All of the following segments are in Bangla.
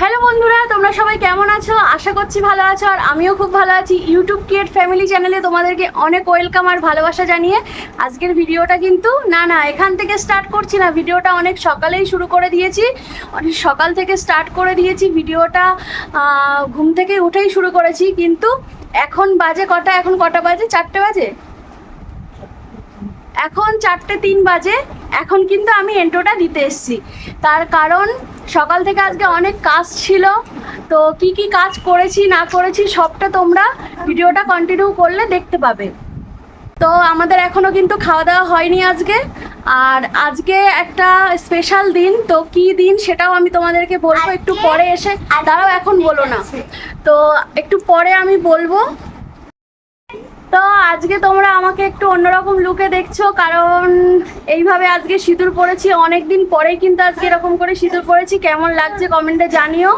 হ্যালো বন্ধুরা, তোমরা সবাই কেমন আছো? আশা করছি ভালো আছো, আর আমিও খুব ভালো আছি। ইউটিউব ক্রিয়েট ফ্যামিলি চ্যানেলে তোমাদেরকে অনেক ওয়েলকাম আর ভালোবাসা জানিয়ে আজকের ভিডিওটা কিন্তু, না না, এখান থেকে স্টার্ট করছি না। ভিডিওটা অনেক সকালেই শুরু করে দিয়েছি। অনেক সকাল থেকে স্টার্ট করে দিয়েছি। ভিডিওটা ঘুম থেকে উঠেই শুরু করেছি। কিন্তু এখন বাজে কটা? এখন কটা বাজে? চারটে বাজে? এখন চারটে তিন বাজে। এখন কিন্তু আমি এন্ট্রোটা দিতে এসেছি। তার কারণ সকাল থেকে আজকে অনেক কাজ ছিল। তো কি কি কাজ করেছি না করেছি সবটা তোমরা ভিডিওটা কন্টিনিউ করলে দেখতে পাবে। তো আমাদের এখনও কিন্তু খাওয়া দাওয়া হয়নি আজকে। আর আজকে একটা স্পেশাল দিন। তো কি দিন সেটাও আমি তোমাদেরকে বলব একটু পরে এসে। তারাও এখন বলো না। তো একটু পরে আমি বলব তো আজকে তোমরা আমাকে একটু অন্যরকম লুকে দেখছ, কারণ এইভাবে আজকে সিঁদুর পরেছি অনেক দিন পরেই কিন্তু আজকে এরকম করে সিঁদুর পরেছি। কেমন লাগছে কমেন্টে জানিও।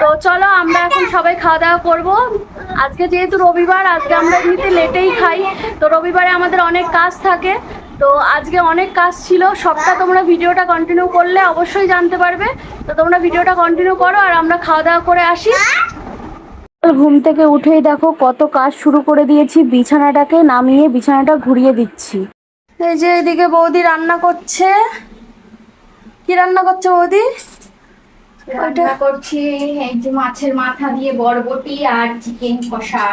তো চলো, আমরা এখন সবাই খাওয়া দাওয়া করব। আজকে যেহেতু রবিবার, আজকে আমরা এমনিতে লেটেই খাই। তো রবিবারে আমাদের অনেক কাজ থাকে। তো আজকে অনেক কাজ ছিল। সবটা তোমরা ভিডিওটা কন্টিনিউ করলে অবশ্যই জানতে পারবে। তো তোমরা ভিডিওটা কন্টিনিউ করো আর আমরা খাওয়া দাওয়া করে আসি। ঘুম থেকে উঠেই দেখো কত কাজ শুরু করে দিয়েছি বিছানাটাকে নামিয়ে বিছানাটা ঘুরিয়ে দিচ্ছি। এই যে এদিকে বৌদি রান্না করছে। কি রান্না করছে বৌদি? রান্না করছি এই যে মাছের মাথা দিয়ে বরবটি আর চিকেন কষা।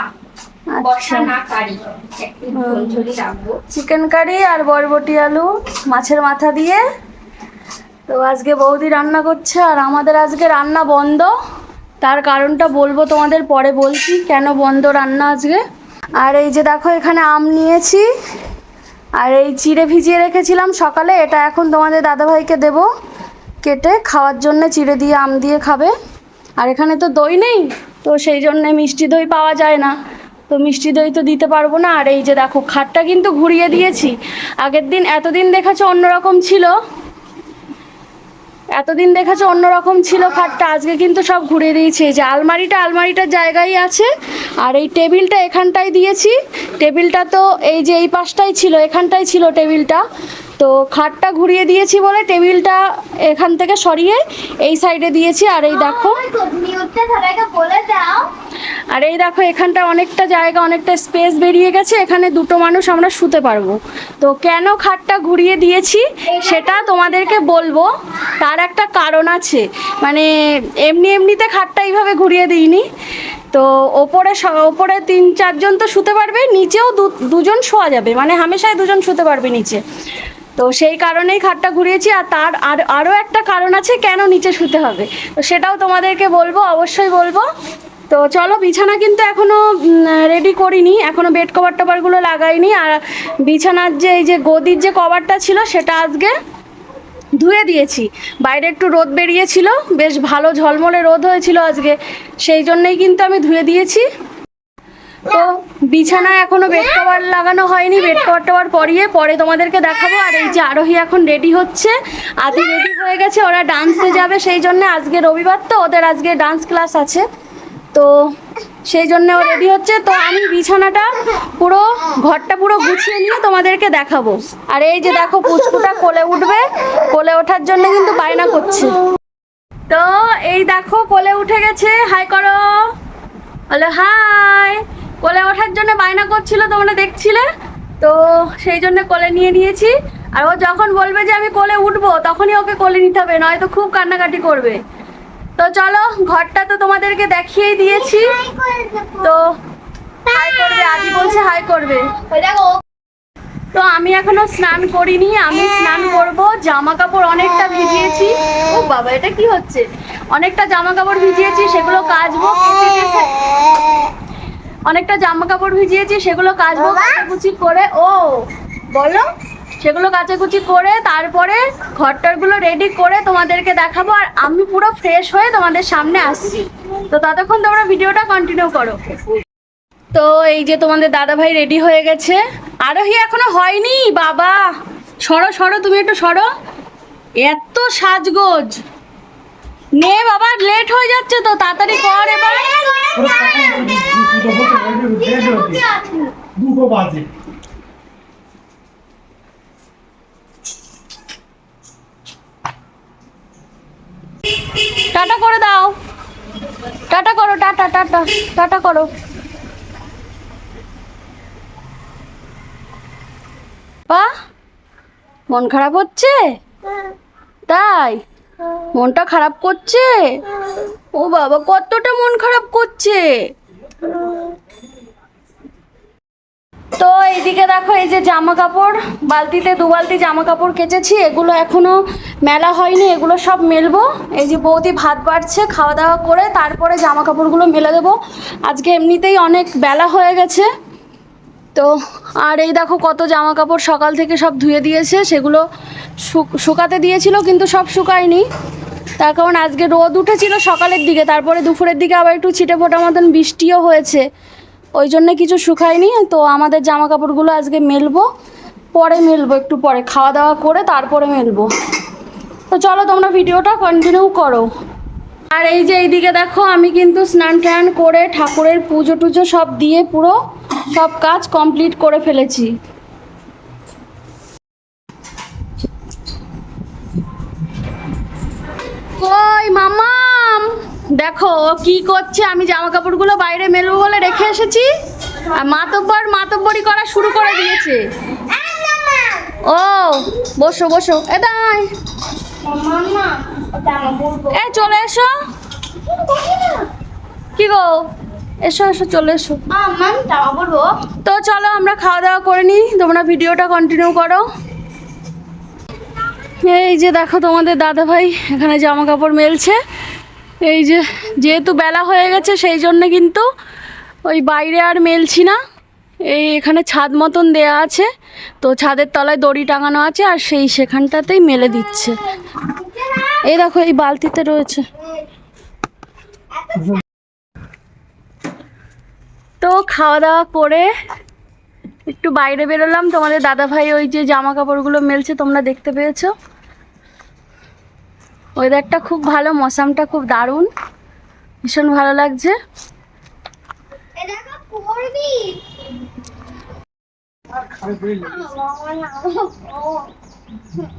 রাখব। চিকেন কারি আর বরবটি আলু মাছের মাথা দিয়ে। তো আজকে বৌদি রান্না করছে আর আমাদের আজকে রান্না বন্ধ। তার কারণটা বলব তোমাদের, পরে বলছি কেন বন্ধ রান্না আজকে। আর এই যে দেখো, এখানে আম নিয়েছি। আর এই চিড়ে ভিজিয়ে রেখেছিলাম সকালে, এটা এখন তোমাদের দাদাভাইকে দেব কেটে, খাওয়ার জন্য চিড়ে দিয়ে আম দিয়ে খাবে। আর এখানে তো দই নেই, তো সেই জন্যে মিষ্টি দই পাওয়া যায় না। তো মিষ্টি দই তো দিতে পারব না। আর এই যে দেখো, খাটটা কিন্তু ঘুরিয়ে দিয়েছি। আগের দিন এতদিন দেখেছ অন্যরকম ছিল। এতদিন দেখেছ অন্যরকম ছিল খাটটা? আজকে কিন্তু সব ঘুরে দিয়েছে। এই যে আলমারিটা, আলমারিটার জায়গায় আছে। আর এই টেবিলটা এখানটায় দিয়েছি। টেবিলটা তো এই যে এই পাশটাই ছিল, এখানটাই ছিল টেবিলটা। তো খাটটা ঘুরিয়ে দিয়েছি বলে টেবিলটা এখান থেকে সরিয়ে এই সাইডে দিয়েছি আর এই দেখো। আর এই দেখো এখানটা অনেকটা জায়গা অনেকটা স্পেস বেরিয়ে গেছে এখানে দুটো মানুষ আমরা শুতে পারব। তো কেন খাটটা ঘুরিয়ে দিয়েছি সেটা তোমাদেরকে বলব। তার একটা কারণ আছে মানে এমনি এমনিতে খাটটা এইভাবে ঘুরিয়ে দিইনি। তো ওপরে ওপরে তিন, চারজন তো শুতে পারবে, নিচেও দুজন শোয়া যাবে মানে হামেশাই দুজন শুতে পারবে নিচে। তো সেই কারণেই খাটটা ঘুরিয়েছি, আর তার, আর আরও একটা কারণ আছে কেন নিচে শুতে হবে। তো সেটাও তোমাদেরকে বলব, অবশ্যই বলব। তো চলো, বিছানা কিন্তু এখনও রেডি করিনি এখনও বেড কভার টভারগুলো লাগাইনি, আর বিছানার যে, এই যে গদির যে কভারটা ছিল, সেটা আজকে ধুয়ে দিয়েছি। বাইরে একটু রোদ বেরিয়েছিল, বেশ ভালো ঝলমলে রোদ হয়েছিল আজকে। সেই জন্যই কিন্তু আমি ধুয়ে দিয়েছি। তো বিছানায় এখনও বেড কভার লাগানো হয়নি বেড কভার টভার পরিয়ে পরে তোমাদেরকে দেখাবো। আর এই যে আরোহী এখন রেডি হচ্ছে, আদি রেডি হয়ে গেছে, ওরা ডান্সে যাবে। সেই জন্য আজকে রবিবার তো, ওদের আজকে ডান্স ক্লাস আছে। তো সেই জন্য ও রেডি হচ্ছে। তো আমি বিছানাটা পুরো, ঘরটা পুরো গুছিয়ে নিয়ে তোমাদেরকে দেখাবো। আর এই যে দেখো, পুচকুটা কোলে উঠবে। কোলে ওঠার জন্য কিন্তু বায়না করছে। তো এই দেখো, কোলে উঠে গেছে। হাই করো। বলে, হাই। কোলে ওঠার জন্য বায়না করছিল, তোমরা দেখছিলে? তো সেই জন্য কোলে নিয়ে নিয়েছি। আর ও যখন বলবে যে আমি কোলে উঠবো, তখনই ওকে কোলে নিতে হবে, নয়তো খুব কান্নাকাটি করবে। তো চলো, ঘরটা তো তোমাদেরকে দেখিয়েই দিয়েছি। তো হাই করবে, আদি বলছে হাই করবে। তো আমি এখনও স্নান করিনি, আমি স্নান করব জামা কাপড় অনেকটা ভিজিয়েছি। ও বাবা, এটা কি হচ্ছে? অনেকটা জামা কাপড় ভিজিয়েছি, সেগুলো কাচবো অনেকটা জামা কাপড় ভিজিয়েছি, সেগুলো কাচবো, কাচাকুচি করে। ও, বলো। সেগুলো কাচাকুচি করে তারপরে ঘরটারগুলো রেডি করে তোমাদেরকে দেখাবো। আর আমি পুরো ফ্রেশ হয়ে তোমাদের সামনে আসছি। তো ততক্ষণ তোমরা ভিডিওটা কন্টিনিউ করো। তো এই যে তোমাদের দাদা ভাই রেডি হয়ে গেছে। আরোহী এখনও হয়নি? বাবা! সরো সরো, তুমি একটু সরো। এত সাজগোজ! নে বাবা লেট হয়ে যাচ্ছে তো, তাড়াতাড়ি কর এবার। দুটো বাজে। টাটা করে দাও। টাটা করো, টাটা টাটা টাটা করো। পা মন খারাপ হচ্ছে? তাই? মনটা খারাপ করছে? ও বাবা, কতটা মন খারাপ করছে? তো এইদিকে দেখো, এই যে জামা কাপড় বালতিতে দু বালতি জামা কাপড় কেচেছি, এগুলো এখনও মেলা হয়নি, এগুলো সব মেলবো। এই যে বৌদি ভাত বাড়ছে, খাওয়া দাওয়া করে তারপরে জামা কাপড়গুলো মেলে দেবো। আজকে এমনিতেই অনেক বেলা হয়ে গেছে। তো আর এই দেখো কত জামা কাপড় সকাল থেকে সব ধুয়ে দিয়েছে, সেগুলো শুকাতে দিয়েছিল, কিন্তু সব শুকায়নি। তার কারণ আজকে রোদ উঠেছিল সকালের দিকে, তারপরে দুপুরের দিকে আবার একটু ছিটে ফোটা মতন বৃষ্টিও হয়েছে। ওই জন্য কিছু শুকায়নি, তো আমাদের জামা কাপড়গুলো আজকে মেলবো, পরে মেলবো, একটু পরে। খাওয়া দাওয়া করে তারপরে মেলবো। তো চলো তোমরা ভিডিওটা কন্টিনিউ করো। আর এই যে এইদিকে দেখো, আমি কিন্তু স্নান টান করে ঠাকুরের পুজো টুজো সব দিয়ে পুরো সব কাজ কমপ্লিট করে ফেলেছি। কই মামাম? দেখো কি করছে? আমি জামা কাপড়গুলো বাইরে মেলবো বলে রেখে এসেছি। আর মাতব্বর মাতব্বরি করা শুরু করে দিয়েছে। ও, বসো বসো। এ দাই এ, চলে এসো। কি গো? এসো এসো, চলে এসো। তো চলো, আমরা খাওয়া দাওয়া করে নিই। তোমরা ভিডিওটা কন্টিনিউ করো। এই যে দেখো তোমাদের দাদা ভাই এখানে জামা কাপড় মেলছে। এই যে, যেহেতু বেলা হয়ে গেছে, সেই জন্য কিন্তু ওই বাইরে আর মেলছি না। এই এখানে ছাদ মতন দেয়া আছে, তো ছাদের তলায় দড়ি টাঙানো আছে, আর সেই সেখানটাতেই মেলে দিচ্ছে। এই দেখো, এই বালতিতে রয়েছে। তো খাওয়া দাওয়া করে একটু বাইরে বেরোলাম। তোমাদের দাদা ভাই ওই যে জামা কাপড়গুলো মেলছে, তোমরা দেখতে পেয়েছ। ওয়েদারটা খুব ভালো, মৌসামটা খুব দারুণ। ভীষণ ভালো লাগছে।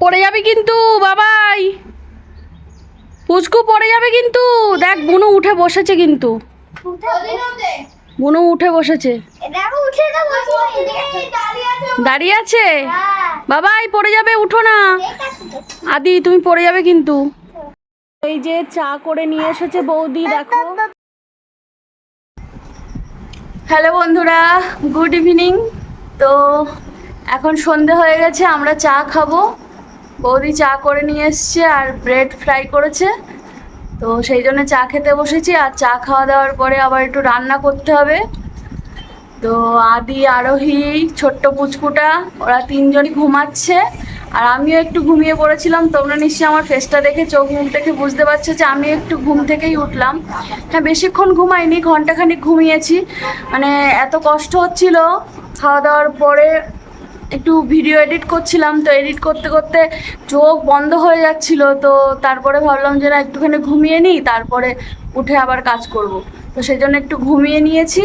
পড়ে যাবে কিন্তু, বাবাই। পুচকু পড়ে যাবে কিন্তু। দেখ, বুনু উঠে বসেছে কিন্তু। বুনু উঠে বসেছে। দাঁড়িয়ে আছে? বাবাই, পড়ে যাবে, উঠো না। আদি, তুমি পড়ে যাবে কিন্তু। এই যে চা করে নিয়ে এসেছে বৌদি, দেখো। হ্যালো বন্ধুরা, গুড ইভিনিং। তো এখন সন্ধে হয়ে গেছে, আমরা চা খাব। বৌদি চা করে নিয়ে এসছে আর ব্রেড ফ্রাই করেছে। তো সেই জন্য চা খেতে বসেছি আর চা খাওয়া দাওয়ার পরে আবার একটু রান্না করতে হবে। তো আদি, আরোহী, ছোট্ট পুচকুটা, ওরা তিনজনই ঘুমাচ্ছে। আর আমিও একটু ঘুমিয়ে পড়েছিলাম, তোমরা নিশ্চয়ই আমার ফেসটা দেখে চোখ মুখ দেখে বুঝতে পারছ যে আমি একটু ঘুম থেকেই উঠলাম। হ্যাঁ বেশিক্ষণ ঘুমাইনি, ঘন্টাখানিক ঘুমিয়েছি। মানে এত কষ্ট হচ্ছিল খাওয়া দাওয়ার পরে একটু ভিডিও এডিট করছিলাম, তো এডিট করতে করতে চোখ বন্ধ হয়ে যাচ্ছিল, তো তারপরে ভাবলাম যে না, একটুখানি ঘুমিয়ে নিই, তারপরে উঠে আবার কাজ করব। তো সেই জন্য একটু ঘুমিয়ে নিয়েছি।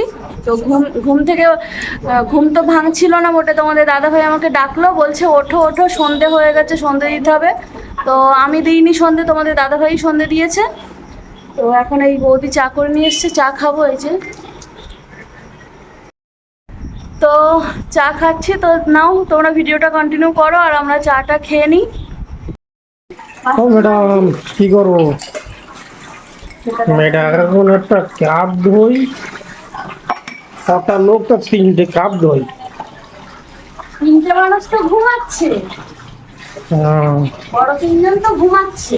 তো ঘুম ঘুম থেকে ঘুম তো ভাঙছিল না মোটে। তোমাদের দাদাভাই আমাকে ডাকলো বলছে ওঠো ওঠো সন্ধে হয়ে গেছে সন্ধে দিতে হবে। তো আমি দিইনি সন্ধে তোমাদের দাদাভাই সন্ধে দিয়েছে। তো এখন এই বৌদি চা করে নিয়ে এসছে চা খাব এই যে। তো চা খাচ্ছি তো নাও তোমরা ভিডিওটা কন্টিনিউ করো আর আমরা চাটা খেয়ে নিই। ও ম্যাডাম কি করব? ম্যাডাম এখন একটা কাপ ধোই একটা লোক তো তিনটে কাপ দই। তিনটে মানুষ তো ঘুমাচ্ছে। হ্যাঁ, বড় তিনজন তো ঘুমাচ্ছে।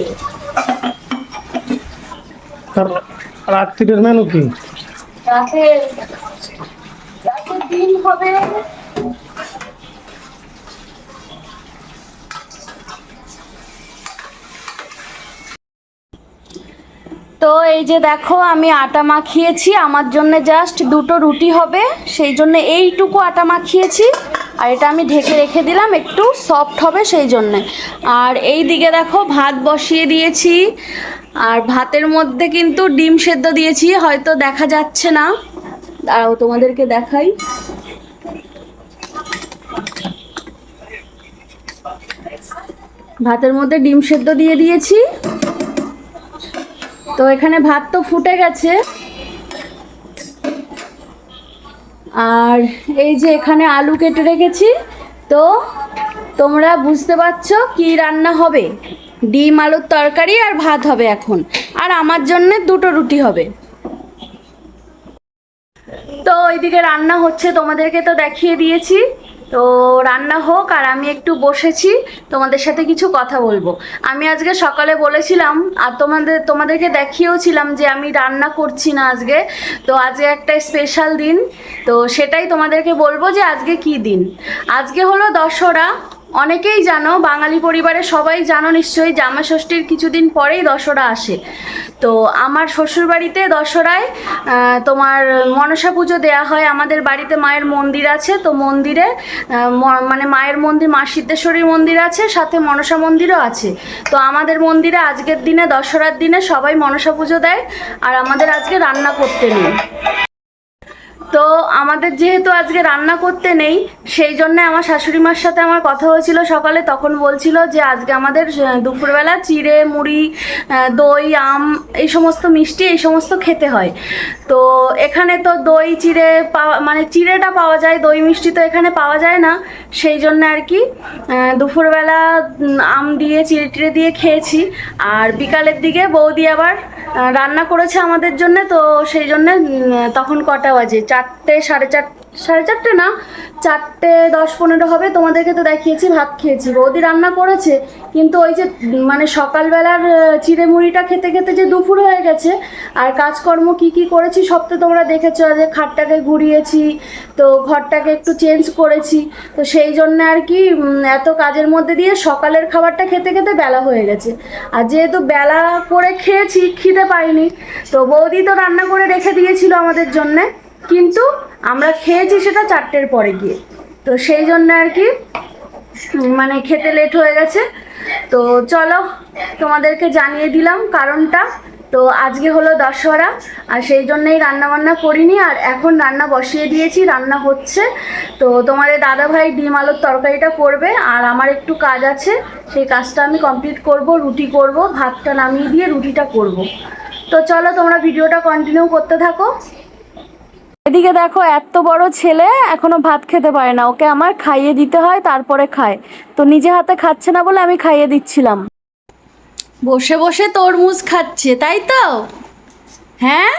তার রাত্রির মেনু কি? রাতে রাতে দিন হবে তো এই যে দেখো, আমি আটা মাখিয়েছি। আমার জন্য জাস্ট দুটো রুটি হবে। সেই জন্য এইটুকু আটা মাখিয়েছি। আর এটা আমি ঢেকে রেখে দিলাম, একটু সফট হবে সেই জন্যে। আর এই দিকে দেখো, ভাত বসিয়ে দিয়েছি। আর ভাতের মধ্যে কিন্তু ডিম সেদ্ধ দিয়েছি, হয়তো দেখা যাচ্ছে না। দাঁড়াও, তোমাদেরকে দেখাই। ভাতের মধ্যে ডিম সেদ্ধ দিয়ে দিয়েছি। তো এখানে ভাত তো ফুটে গেছে। আর এই যে এখানে আলু কেটে রেখেছি। তো তোমরা বুঝতে পারছ কি রান্না হবে? ডিম, আলুর তরকারি আর ভাত হবে এখন। আর আমার জন্য দুটো রুটি হবে। তো ওইদিকে রান্না হচ্ছে, তোমাদেরকে তো দেখিয়ে দিয়েছি। তো রান্না হোক আর আমি একটু বসেছি, তোমাদের সাথে কিছু কথা বলব। আমি আজকে সকালে বলেছিলাম, আর তোমাদের, তোমাদেরকে দেখিয়েওছিলাম যে আমি রান্না করছি না আজকে, তো আজকে একটা স্পেশাল দিন, তো সেটাই তোমাদেরকে বলব যে আজকে কি দিন? আজকে হলো দশরা অনেকেই জানো, বাঙালি পরিবারে সবাই জানো নিশ্চয়ই, জামা ষষ্ঠীর কিছুদিন পরেই দশরা আসে। তো আমার শ্বশুরবাড়িতে দশরায় তোমার মনসা পুজো দেয়া হয়। আমাদের বাড়িতে মায়ের মন্দির আছে, তো মন্দিরে মানে মায়ের মন্দির, মা সিদ্ধেশ্বরীর মন্দির আছে, সাথে মনসা মন্দিরও আছে। তো আমাদের মন্দিরে আজকের দিনে দশরার দিনে সবাই মনসা পুজো দেয়, আর আমাদের আজকে রান্না করতে নেই। তো আমাদের যেহেতু আজকে রান্না করতে নেই, সেই জন্য আমার শাশুড়ি মার সাথে আমার কথা হয়েছিল সকালে, তখন বলছিল যে আজকে আমাদের দুপুরবেলা চিড়ে, মুড়ি দই, আম, এই সমস্ত মিষ্টি, এই সমস্ত খেতে হয়। তো এখানে তো দই, চিড়ে পাওয়া মানে চিড়েটা পাওয়া যায়, দই মিষ্টি তো এখানে পাওয়া যায় না। সেই জন্য আর কি দুপুরবেলা আম দিয়ে, চিড়ে টিড়ে দিয়ে খেয়েছি। আর বিকালের দিকে বৌদি আবার রান্না করেছে আমাদের জন্য, তো সেই জন্য তখন কটা বাজে চারটে, সাড়ে চার, সাড়ে চারটে না, চারটে দশ পনেরো হবে, তোমাদেরকে তো দেখিয়েছি, ভাত খেয়েছি। বৌদি রান্না করেছে, কিন্তু ওই যে মানে সকালবেলার চিড়ে মুড়িটা খেতে খেতে যে দুপুর হয়ে গেছে, আর কাজকর্ম কি কি করেছি, সব তো তোমরা দেখেছ যে খাটটাকে ঘুরিয়েছি, তো ঘরটাকে একটু চেঞ্জ করেছি, তো সেই জন্য আর কি এত কাজের মধ্যে দিয়ে সকালের খাবারটা খেতে খেতে বেলা হয়ে গেছে। আর যেহেতু বেলা করে খেয়েছি, খিদে পাইনি, তো বৌদি তো রান্না করে রেখে দিয়েছিল আমাদের জন্যে। কিন্তু আমরা খেয়েছি সেটা চারটের পরে গিয়ে। তো সেই জন্য আর কি মানে খেতে লেট হয়ে গেছে। তো চলো, তোমাদেরকে জানিয়ে দিলাম কারণটা। তো আজকে হলো দশহরা, আর সেই জন্যই রান্না বান্না করিনি, আর এখন রান্না বসিয়ে দিয়েছি, রান্না হচ্ছে। তো তোমাদের দাদাভাই ডিম আলুর তরকারিটা করবে, আর আমার একটু কাজ আছে, সেই কাজটা আমি কমপ্লিট করব, রুটি করব, ভাতটা নামিয়ে দিয়ে রুটিটা করব। তো চলো, তোমরা ভিডিওটা কন্টিনিউ করতে থাকো। এদিকে দেখো, এত বড় ছেলে এখনও ভাত খেতে পারে না। ওকে আমার খাইয়ে দিতে হয়, তারপরে খায়। তো নিজে হাতে খাচ্ছে না বলে আমি খাইয়ে দিচ্ছিলাম। বসে বসে তরমুজ খাচ্ছে, তাই তো? হ্যাঁ?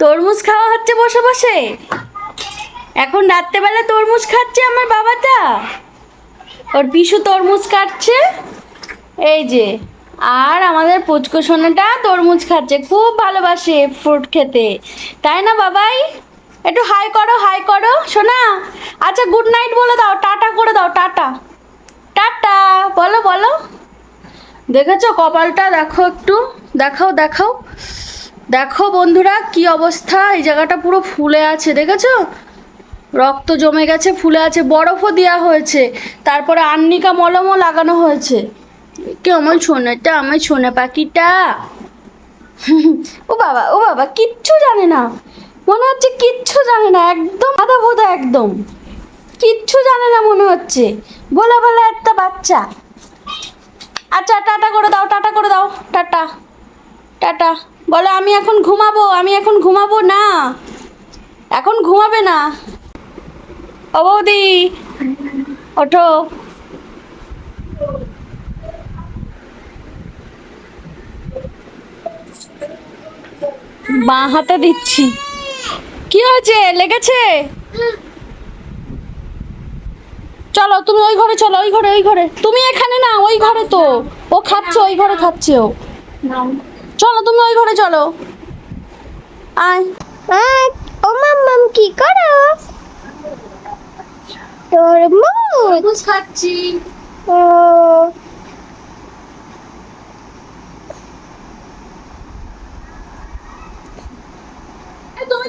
তরমুজ খাওয়া হচ্ছে বসে বসে? এখন রাত্রেবেলা তরমুজ খাচ্ছে আমার বাবাটা? ওর পিসু তরমুজ কাটছে? এই যে, আর আমাদের পুচকু সোনাটা তরমুজ খাচ্ছে, খুব ভালোবাসে ফ্রুট খেতে। তাই না বাবাই? একটু হাই করো হাই করো, সোনা। আচ্ছা গুড নাইট বলে দাও, টাটা করে দাও, টাটা। টাটা, বলো বলো। দেখেছ কপালটা? দেখো একটু। দেখাও দেখাও। দেখো বন্ধুরা, কি অবস্থা? এই জায়গাটা পুরো ফুলে আছে, দেখেছ? রক্ত জমে গেছে, ফুলে আছে, বরফও দেওয়া হয়েছে। তারপরে আন্নিকা মলমও লাগানো হয়েছে। কে আমার সোনাটা, আমার সোনা পাখিটা? ও বাবা ও বাবা, কিচ্ছু জানে না। মনে হচ্ছে কিচ্ছু জানে না, একদম আধা ভোদা একদম। কিচ্ছু জানে না মনে হচ্ছে। বলা বলা একটা বাচ্চা। আচ্ছা টাটা করে দাও, টাটা করে দাও, টাটা। টাটা। বলো, আমি এখন ঘুমাবো, আমি এখন ঘুমাবো না। এখন ঘুমাবে না। ও বৌদি, ওঠো। বাঁ হাতে দিচ্ছি। কি হয়েছে? লেগেছে? চলো তুমি ওই ঘরে চলো ওই ঘরে ওই ঘরে। তুমি এখানে না ওই ঘরে তো। ও খাচ্ছে ওই ঘরে খাচ্ছে ও। চলো তুমি ওই ঘরে চলো। আয়। ও মাম্মাম কি করো? তরমুজ তরমুজ খাচ্ছি। ও তুমি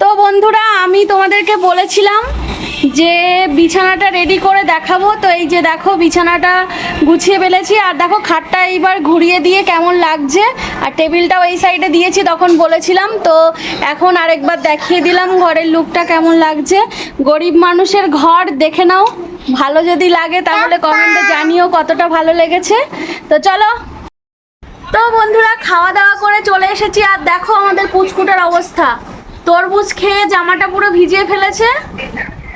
তো বন্ধুরা আমি তোমাদেরকে বলেছিলাম যে বিছানাটা রেডি করে দেখাবো তো এই যে দেখো বিছানাটা গুছিয়ে ফেলেছি। আর দেখো খাটটা এইবার ঘুরিয়ে দিয়ে কেমন লাগছে। আর টেবিলটাও এই সাইডে দিয়েছি তখন বলেছিলাম। তো এখন আরেকবার দেখিয়ে দিলাম ঘরের লুকটা কেমন লাগছে। গরিব মানুষের ঘর দেখে নাও ভালো যদি লাগে তাহলে কমেন্টে জানিও কতটা ভালো লেগেছে। তো চলো। তো বন্ধুরা খাওয়া দাওয়া করে চলে এসেছি আর দেখো আমাদের পুচকুটার অবস্থা। তরমুজ খেয়ে জামাটা পুরো ভিজিয়ে ফেলেছে।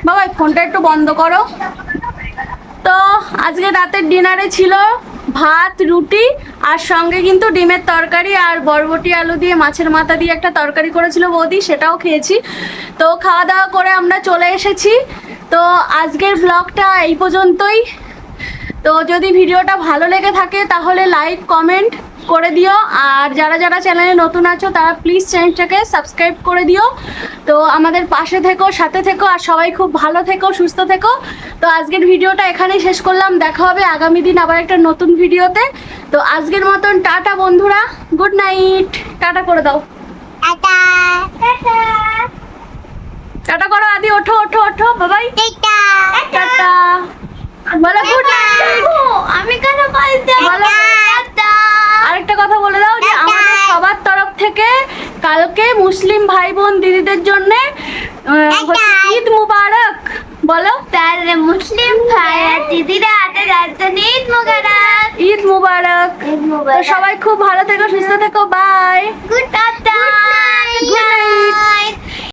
বাবা ফোনটা একটু বন্ধ করো। তো আজকে রাতের ডিনারে ছিল ভাত, রুটি, আর সঙ্গে কিন্তু ডিমের তরকারি আর বরবটি আলু দিয়ে মাছের মাথা দিয়ে একটা তরকারি করেছিল বৌদি, সেটাও খেয়েছি। তো খাওয়া দাওয়া করে আমরা চলে এসেছি। তো আজকের ব্লগটা এই পর্যন্তই। তো যদি ভিডিওটা ভালো লেগে থাকে তাহলে লাইক কমেন্ট করে দিও। আর যারা যারা চ্যানেলে নতুন আছো তারা প্লিজ চ্যানেলটাকে সাবস্ক্রাইব করে দিও। তো আমাদের পাশে থেকো সাথে থেকো আর সবাই খুব ভালো থেকো সুস্থ থেকো। তো আজকের ভিডিওটা এখানেই শেষ করলাম। দেখা হবে আগামী দিন আবার একটা নতুন ভিডিওতে। তো আজকের মতন টাটা বন্ধুরা। গুড নাইট টাটা করে দাও। টাটা। করো আদি ওঠো ওঠো ওঠো। বাবাই টাটা। টাটা। বলো গুড নাইট আমি কেন বলতে বলো। আরেকটা কথা বলে দাও যে আমাদের সবার তরফ থেকে কালকে মুসলিম ভাই বোন দিদিদের জন্য ঈদ মুবারক। বলো। তার মুসলিম ভাই দিদিরা হাতে রাজধানী ঈদ মুবারক। ঈদ মুবারক। তো সবাই খুব ভালো থেকো সুস্থ থেকো bye. Good tata good night